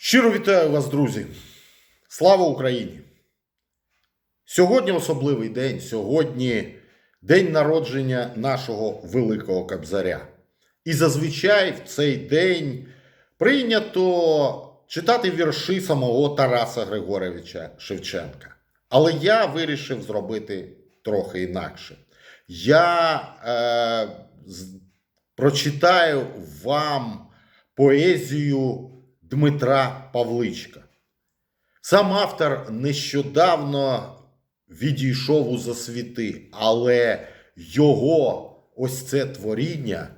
Щиро вітаю вас, друзі! Слава Україні! Сьогодні особливий день. Сьогодні день народження нашого великого кобзаря. І зазвичай в цей день прийнято читати вірші самого Тараса Григоровича Шевченка. Але я вирішив зробити трохи інакше. Я е, прочитаю вам поезію Дмитра Павличка. Сам автор нещодавно відійшов у засвіти, але його ось це творіння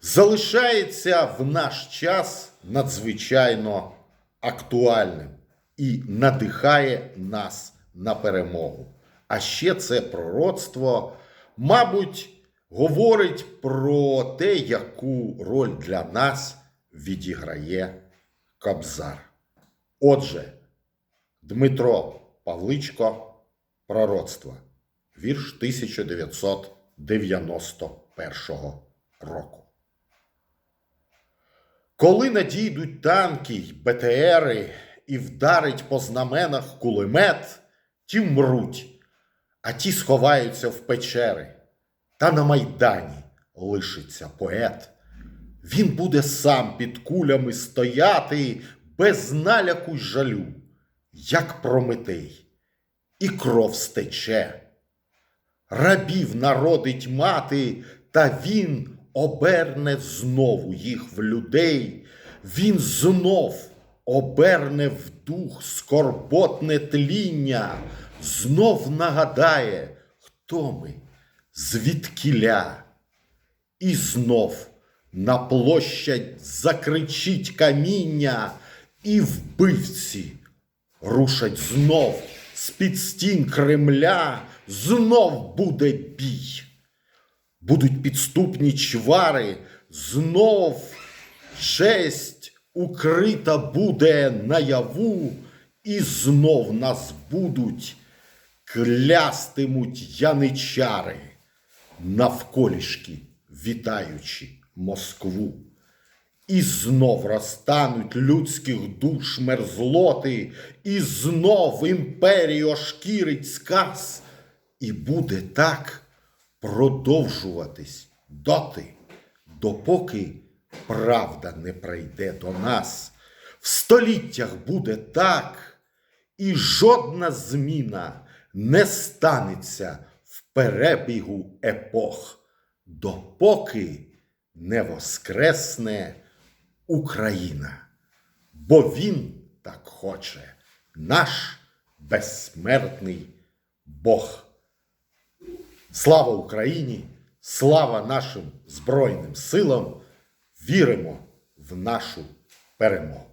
залишається в наш час надзвичайно актуальним і надихає нас на перемогу. А ще це пророцтво, мабуть, говорить про те, яку роль для нас відіграє Кобзар. Отже, Дмитро Павличко, пророцтво, вірш 1991 року. Коли надійдуть танки й БТРи і вдарить по знаменах кулемет, ті мруть, а ті сховаються в печери. Та на майдані лишиться поет. Він буде сам під кулями стояти без наляку й жалю, як Прометей, і кров стече. Рабів народить мати, та він оберне знову їх в людей, він знов оберне в дух скорботне тління, знов нагадає, хто ми, звідкіля. І знов на площадь закричить каміння, і вбивці рушать знов з-під стін Кремля, знов буде бій. Будуть підступні чвари, знов честь укрита буде наяву, і знов нас будуть клястимуть яничари навколішки вітаючи Москву. І знов розтануть людських душ мерзлоти, і знов імперію ошкірить сказ, і буде так продовжуватись доти, допоки правда не прийде до нас. В століттях буде так, і жодна зміна не станеться в перебігу епох, допоки не воскресне Україна. Бо він так хоче, наш безсмертний Бог. Слава Україні! Слава нашим Збройним силам! Віримо в нашу перемогу!